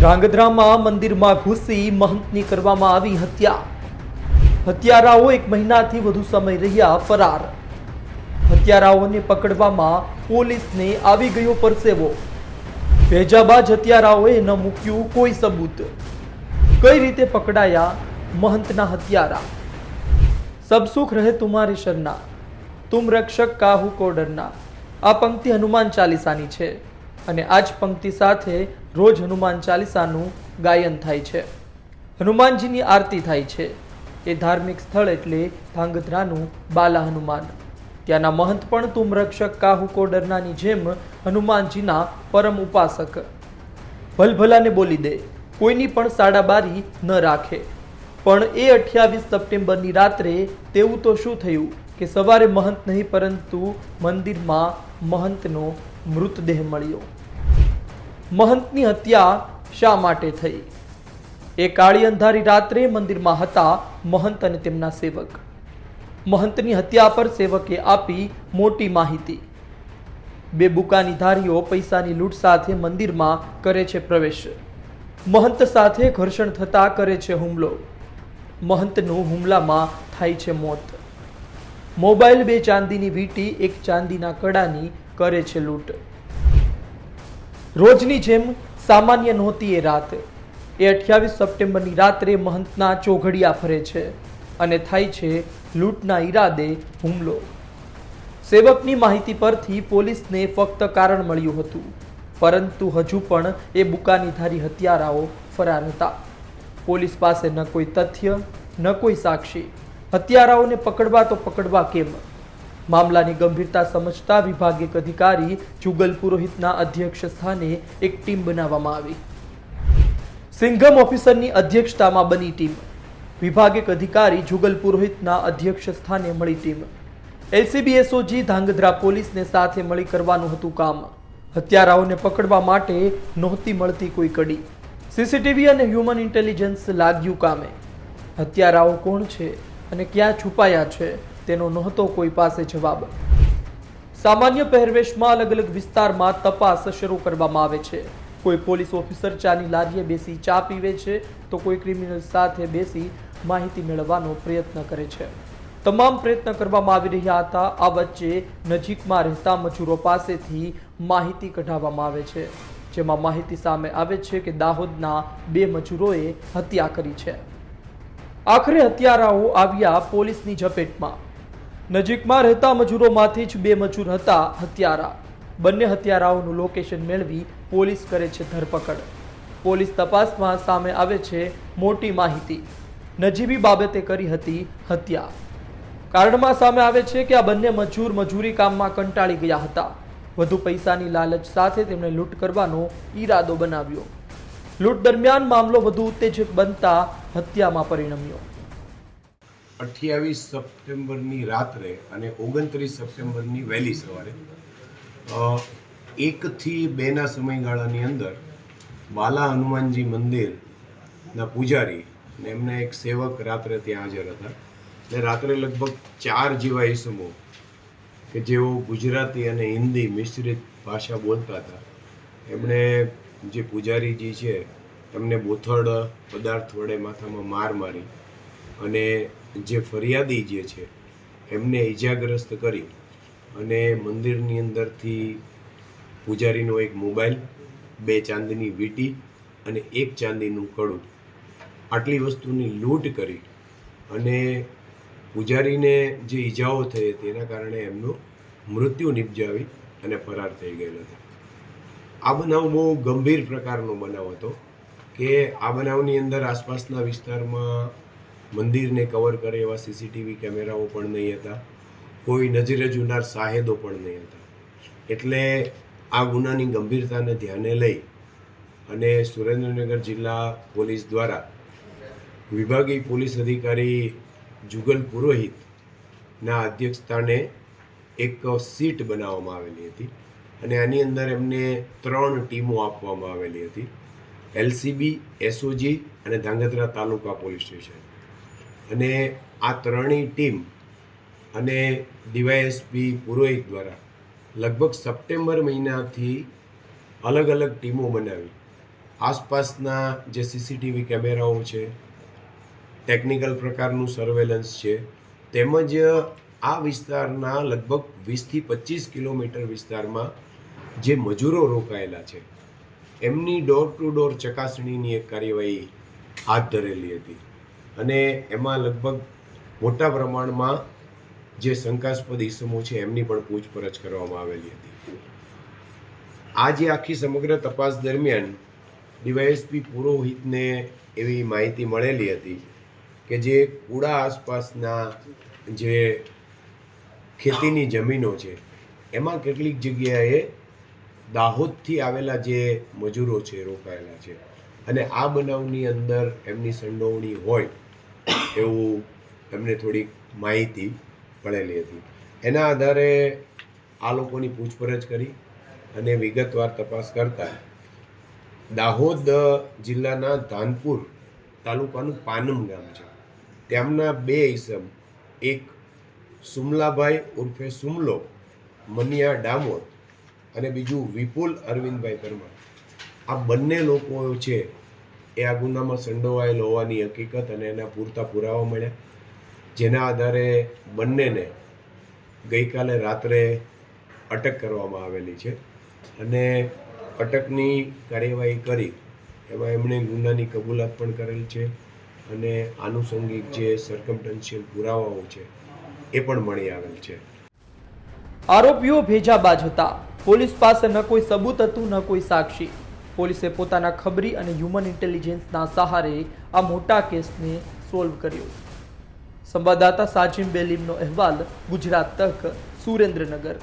ધ્રાંગધ્રામાં મંદિરમાં ઘૂસી મહંતની કરવામાં આવી હત્યા. હત્યારાઓ એક મહિનાથી વધુ સમય રહ્યા ફરાર. હત્યારાઓને પકડવામાં પોલીસને આવી ગયો પરસેવો. ભેજાબાજ હત્યારાઓએ ન મૂક્યું કોઈ સબૂત. કઈ રીતે પકડાયા મહંતના હત્યારા? સબસુખ રહે તુમારી શરના તુમ રક્ષક કાહુ કોડરના. આ પંક્તિ હનુમાન ચાલીસાની છે. અને આ જ પંક્તિ સાથે રોજ હનુમાન ચાલીસાનું ગાયન થાય છે. હનુમાનજીની આરતી થાય છે. એ ધાર્મિક સ્થળ એટલે ધાંગધ્રાનું બાલા હનુમાન. ત્યાંના મહંત પણ તુમ રક્ષક કાહુ કોડરનાની જેમ હનુમાનજીના પરમ ઉપાસક. ભલભલાને બોલી દે, કોઈની પણ સાડાબારી ન રાખે. પણ એ અઠ્યાવીસ સપ્ટેમ્બરની રાત્રે તેવું તો શું થયું કે સવારે મહંત નહીં પરંતુ મંદિરમાં મહંતનો મૃતદેહ મળ્યો. મહંતની હત્યા શા માટે થઈ? એ કાળી અંધારી રાત્રે મંદિરમાં હતા મહંત અને તેમના સેવક. મહંતની હત્યા પર સેવકે આપી મોટી માહિતી. બે બુકાની ધારીઓ પૈસાની લૂંટ સાથે મંદિરમાં કરે છે પ્રવેશ. મહંત સાથે ઘર્ષણ થતા કરે છે હુમલો. મહંતનું હુમલામાં થાય છે મોત. મોબાઈલ બે ચાંદીની વીંટી એક ચાંદીના કડાની કરે છે લૂંટ. રોજની જેમ સામાન્ય નહોતી એ રાત. એ અઠ્યાવીસ સપ્ટેમ્બરની રાત્રે મહંતના ચોઘડિયા ફરે છે અને થાય છે લૂંટના ઈરાદે હુમલો. સેવકની માહિતી પરથી પોલીસને ફક્ત કારણ મળ્યું હતું, પરંતુ હજુ પણ એ બુકાનીધારી હત્યારાઓ ફરાર હતા. પોલીસ પાસે ન કોઈ તથ્ય, ન કોઈ સાક્ષી. હત્યારાઓને પકડવા તો પકડવા કેમ? મામલાની ગંભીરતા સમજતા વિભાગીય અધિકારી જુગલ પુરોહિતના અધ્યક્ષ સ્થાને એક ટીમ બનાવવામાં આવી. સિંઘમ ઓફિસરની અધ્યક્ષતામાં બની ટીમ. વિભાગીક અધિકારી જુગલ પુરોહિતના અધ્યક્ષ સ્થાને મળી ટીમ. એલસીબી એસઓજી ધાંગધ્રા પોલીસને સાથે મળી કરવાનું હતું કામ. હત્યારાઓને પકડવા માટે નહોતી મળતી કોઈ કડી. સીસીટીવી અને હ્યુમન ઇન્ટેલિજન્સ લાગ્યું કામે. હત્યારાઓ કોણ છે અને ક્યાં છુપાયા છે? તેનો નહોતો કોઈ પાસે જવાબ. સામાન્ય પહેરવેશમાં અલગ અલગ વિસ્તારમાં તપાસ શરૂ કરવામાં આવે છે. કોઈ પોલીસ ઓફિસર ચાની લારીએ બેસી ચા પીવે છે, તો કોઈ ક્રિમિનલ સાથે બેસી માહિતી મેળવવાનો પ્રયત્ન કરે છે. તમામ પ્રયત્ન કરવામાં આવી રહ્યા હતા. આ વચ્ચે નજીકમાં રહેતા મજૂરો પાસેથી માહિતી કઢાવવામાં આવે છે. જેમાં માહિતી સામે આવે છે કે દાહોદના બે મજૂરોએ હત્યા કરી છે. આખરે હત્યારાઓ આવ્યા પોલીસની ઝપેટમાં. નજીકમાં રહેતા મજૂરોમાંથી જ બે મજૂર હતા હત્યારા. બંને હત્યારાઓનું લોકેશન મેળવી પોલીસ કરે છે ધરપકડ. પોલીસ તપાસમાં સામે આવે છે મોટી માહિતી. નજીવી બાબતે કરી હતી હત્યા. કારણમાં સામે આવે છે કે આ બંને મજૂર મજૂરી કામમાં કંટાળી ગયા હતા. વધુ પૈસાની લાલચ સાથે તેમણે લૂંટ કરવાનો ઈરાદો બનાવ્યો. લૂંટ દરમિયાન મામલો વધુ ઉત્તેજક બનતા હત્યામાં પરિણમ્યો. અઠ્યાવીસ સપ્ટેમ્બરની રાત્રે અને ઓગણત્રીસ સપ્ટેમ્બરની વહેલી સવારે એકથી બેના સમયગાળાની અંદર બાલા હનુમાનજી મંદિરના પૂજારી અને એમના એક સેવક રાત્રે ત્યાં હાજર હતા. અને રાત્રે લગભગ ચાર જેવા ઇસમો કે જેઓ ગુજરાતી અને હિન્દી મિશ્રિત ભાષા બોલતા હતા. એમણે જે પૂજારીજી છે એમને બોથડ પદાર્થ વડે માથામાં માર મારી અને જે ફરિયાદી જે છે, એમને ઈજાગ્રસ્ત કરી અને મંદિરની અંદરથી પૂજારીનો એક મોબાઈલ, બે ચાંદીની વીંટી અને એક ચાંદીનું કડું આટલી વસ્તુની લૂંટ કરી અને પૂજારીને જે ઈજાઓ થઈ તેના કારણે એમનું મૃત્યુ નિપજાવી અને ફરાર થઈ ગયેલા હતા. આ બનાવ બહુ ગંભીર પ્રકારનો બનાવ હતો કે આ બનાવની અંદર આસપાસના વિસ્તારમાં મંદિરને કવર કરે એવા સીસીટીવી કેમેરાઓ પણ નહીં હતા. કોઈ નજરે જોનાર સાહેદો પણ નહીં હતા. એટલે આ ગુનાની ગંભીરતાને ધ્યાને લઈ અને સુરેન્દ્રનગર જિલ્લા પોલીસ દ્વારા વિભાગીય પોલીસ અધિકારી જુગલ પુરોહિતના અધ્યક્ષસ્થાને એક સીટ બનાવવામાં આવેલી હતી અને આની અંદર એમને ત્રણ ટીમો આપવામાં આવેલી હતી. એલસીબી, એસઓજી અને ધાંગધ્રા તાલુકા પોલીસ સ્ટેશન. અને આ ત્રણેય ટીમ અને ડીવાયએસપી પુરોહિત દ્વારા લગભગ સપ્ટેમ્બર મહિનાથી અલગ અલગ ટીમો બનાવી. આસપાસના જે સીસીટીવી કેમેરાઓ છે, ટેકનિકલ પ્રકારનું સર્વેલન્સ છે, તેમજ આ વિસ્તારના લગભગ વીસથી પચીસ કિલોમીટર વિસ્તારમાં જે મજૂરો રોકાયેલા છે, એમની ડોર ટુ ડોર ચકાસણીની એક કાર્યવાહી હાથ ધરેલી હતી. અને એમાં લગભગ મોટા પ્રમાણમાં જે શંકાસ્પદ ઇસમો છે, એમની પણ પૂછપરછ કરવામાં આવેલી હતી. આ જે આખી સમગ્ર તપાસ દરમિયાન ડીવાયએસપી પુરોહિતને એવી માહિતી મળેલી હતી કે જે કુડા આસપાસના જે ખેતીની જમીનો છે, એમાં કેટલીક જગ્યાએ દાહોદથી આવેલા જે મજૂરો છે, રોકાયેલા છે. અને આ બનાવની અંદર એમની સંડોવણી હોય એવું એમને થોડીક માહિતી મળેલી હતી. એના આધારે આ લોકોની પૂછપરછ કરી અને વિગતવાર તપાસ કરતા દાહોદ જિલ્લાના ધાનપુર તાલુકાનું પાનમ ગામ છે. તેમના બે ઈસમ, એક સુમલાભાઈ ઉર્ફે સુમલો, મનિયા ડામોર અને બીજું વિપુલ અરવિંદભાઈ પરમાર. આ બંને લોકો છે એ આ ગુનામાં સંડોવાયેલ હોવાની હકીકત અને એના પૂરતા પુરાવા મળ્યા. જેના આધારે બંનેને ગઈકાલે રાત્રે અટક કરવામાં આવેલી છે અને અટકની કાર્યવાહી કરી એમાં એમણે ગુનાની કબૂલાત પણ કરેલ છે અને આનુષંગિક જે સરકમટન્શિયલ પુરાવાઓ છે એ પણ મળી આવેલ છે. આરોપીઓ ભેજાબાજ હતા. પોલીસ પાસે ન કોઈ સબૂત હતું, ન કોઈ સાક્ષી. પોલીસે પોતાના ખબરી અને હ્યુમન ઇન્ટેલિજન્સના સહારે આ મોટા કેસને સોલ્વ કર્યો. સંવાદદાતા સાજિમ બેલીમનો અહેવાલ ગુજરાત તક સુરેન્દ્રનગર.